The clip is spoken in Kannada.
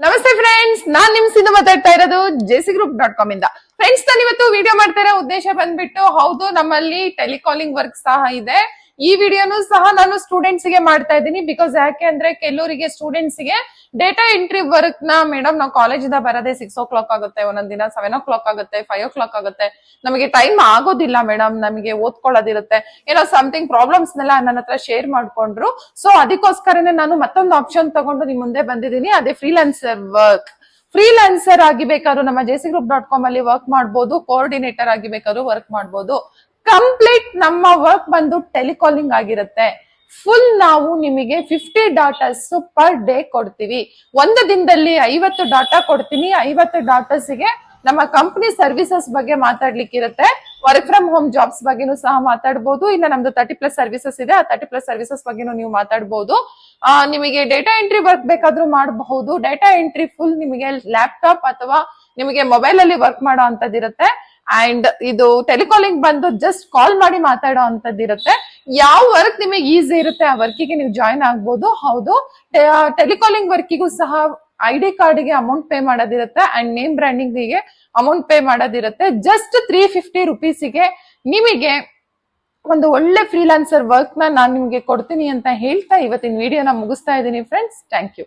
ನಮಸ್ತೆ ಫ್ರೆಂಡ್ಸ್ ನಾನ್ ನಿಮ್ ಮಾತಾಡ್ತಾ ಇರೋದು ಜೆಸಿ ಗ್ರೂಪ್ ಡಾಟ್ ಕಾಮ್ ಇಂದ. ಫ್ರೆಂಡ್ಸ್ ನಾನು ಇವತ್ತು ವಿಡಿಯೋ ಮಾಡ್ತಾ ಉದ್ದೇಶ ಬಂದ್ಬಿಟ್ಟು, ಹೌದು, ನಮ್ಮಲ್ಲಿ ಟೆಲಿಕಾಲಿಂಗ್ ವರ್ಕ್ ಸಹ ಇದೆ. ಈ ವಿಡಿಯೋನು ಸಹ ನಾನು ಸ್ಟೂಡೆಂಟ್ಸ್ಗೆ ಮಾಡ್ತಾ ಇದ್ದೀನಿ ಬಿಕಾಸ್ ಯಾಕೆ ಅಂದ್ರೆ ಕೆಲವರಿಗೆ ಸ್ಟೂಡೆಂಟ್ಸ್ಗೆ ಡೇಟಾ ಎಂಟ್ರಿ ವರ್ಕ್ನ ಮೇಡಮ್ ನಾವು ಕಾಲೇಜ್ ಇಂದ ಬರೋದೇ ಸಿಕ್ಸ್ ಓ ಕ್ಲಾಕ್ ಆಗುತ್ತೆ, ಒಂದೊಂದ್ ದಿನ ಸೆವೆನ್ ಓ ಕ್ಲಾಕ್ ಆಗುತ್ತೆ ಫೈವ್ ಓ ಕ್ಲಾಕ್ ಆಗುತ್ತೆ. ನಮಗೆ ಟೈಮ್ ಆಗೋದಿಲ್ಲ ಮೇಡಮ್ ನಮಗೆ ಓದ್ಕೊಳ್ಳೋದಿರುತ್ತೆ. ಏನೋ ಸಮಥಿಂಗ್ ಪ್ರಾಬ್ಲಮ್ಸ್ ನೆಲ್ಲ ನನ್ನ ಹತ್ರ ಶೇರ್ ಮಾಡ್ಕೊಂಡ್ರು. ಸೊ ಅದಕ್ಕೋಸ್ಕರನೇ ನಾನು ಮತ್ತೊಂದು ಆಪ್ಷನ್ ತಗೊಂಡು ನಿಮ್ ಮುಂದೆ ಬಂದಿದ್ದೀನಿ. ಅದೇ ಫ್ರೀಲಾನ್ಸರ್ ವರ್ಕ್ ಫ್ರೀಲಾನ್ಸರ್ ಆಗಿ ಬೇಕಾದ್ರು ನಮ್ಮ ಜೆಸಿ ಗ್ರೂಪ್ ಡಾಟ್ ಕಾಮ್ ಅಲ್ಲಿ ವರ್ಕ್ ಮಾಡಬಹುದು ಕೋಆರ್ಡಿನೇಟರ್ ಆಗಿ ಬೇಕಾದ್ರು ವರ್ಕ್ ಮಾಡಬಹುದು ಕಂಪ್ಲೀಟ್ ನಮ್ಮ ವರ್ಕ್ ಬಂದು ಟೆಲಿಕಾಲಿಂಗ್ ಆಗಿರುತ್ತೆ. ಫುಲ್ ನಾವು ನಿಮಗೆ ಫಿಫ್ಟಿ ಡಾಟಾಸ್ ಪರ್ ಡೇ ಕೊಡ್ತೀವಿ. ಒಂದು ದಿನದಲ್ಲಿ ಐವತ್ತು ಡಾಟಾ ಕೊಡ್ತೀನಿ. ಐವತ್ತು ಡಾಟಾಸ್ಗೆ ನಮ್ಮ ಕಂಪನಿ ಸರ್ವಿಸಸ್ ಬಗ್ಗೆ ಮಾತಾಡ್ಲಿಕ್ಕಿರುತ್ತೆ. ವರ್ಕ್ ಫ್ರಮ್ ಹೋಮ್ ಜಾಬ್ಸ್ ಬಗ್ಗೆನೂ ಸಹ ಮಾತಾಡಬಹುದು ಇಲ್ಲ ನಮ್ದು ತರ್ಟಿ ಪ್ಲಸ್ ಸರ್ವಿಸಸ್ ಇದೆ. ಆ ತರ್ಟಿ ಪ್ಲಸ್ ಸರ್ವಿಸಸ್ ಬಗ್ಗೆನೂ ನೀವು ಮಾತಾಡ್ಬೋದು. ಆ, ನಿಮಗೆ ಡೇಟಾ ಎಂಟ್ರಿ ವರ್ಕ್ ಬೇಕಾದ್ರೂ ಮಾಡಬಹುದು. ಡೇಟಾ ಎಂಟ್ರಿ ಫುಲ್ ನಿಮಗೆ ಲ್ಯಾಪ್ಟಾಪ್ ಅಥವಾ ನಿಮಗೆ ಮೊಬೈಲ್ ಅಲ್ಲಿ ವರ್ಕ್ ಮಾಡೋ ಅಂತದಿರುತ್ತೆ ಅಂಡ್ ಇದು ಟೆಲಿಕಾಲಿಂಗ್ ಬಂದು ಜಸ್ಟ್ ಕಾಲ್ ಮಾಡಿ ಮಾತಾಡೋ ಅಂತದಿರುತ್ತೆ ಯಾವ ವರ್ಕ್ ನಿಮಗೆ ಈಸಿ ಇರುತ್ತೆ ಆ ವರ್ಕಿಗೆ ನೀವು ಜಾಯಿನ್ ಆಗ್ಬೋದು. ಹೌದು. ಟೆಲಿಕಾಲಿಂಗ್ ವರ್ಕಿಗೂ ಸಹ ಐ ಡಿ ಕಾರ್ಡ್ಗೆ ಅಮೌಂಟ್ ಪೇ ಮಾಡೋದಿರುತ್ತೆ ಅಂಡ್ ನೇಮ್ ಬ್ರ್ಯಾಂಡಿಂಗ್ಗೆ ಅಮೌಂಟ್ ಪೇ ಮಾಡೋದಿರುತ್ತೆ. ಜಸ್ಟ್ ತ್ರೀ ಫಿಫ್ಟಿ ರುಪೀಸಿಗೆ ನಿಮಗೆ ಒಂದು ಒಳ್ಳೆ ಫ್ರೀಲಾನ್ಸರ್ ವರ್ಕ್ ನಾನು ನಿಮಗೆ ಕೊಡ್ತೀನಿ ಅಂತ ಹೇಳ್ತಾ ಇವತ್ತಿನ ವಿಡಿಯೋನ ಮುಗಿಸ್ತಾ ಇದ್ದೀನಿ ಫ್ರೆಂಡ್ಸ್ ಥ್ಯಾಂಕ್ ಯು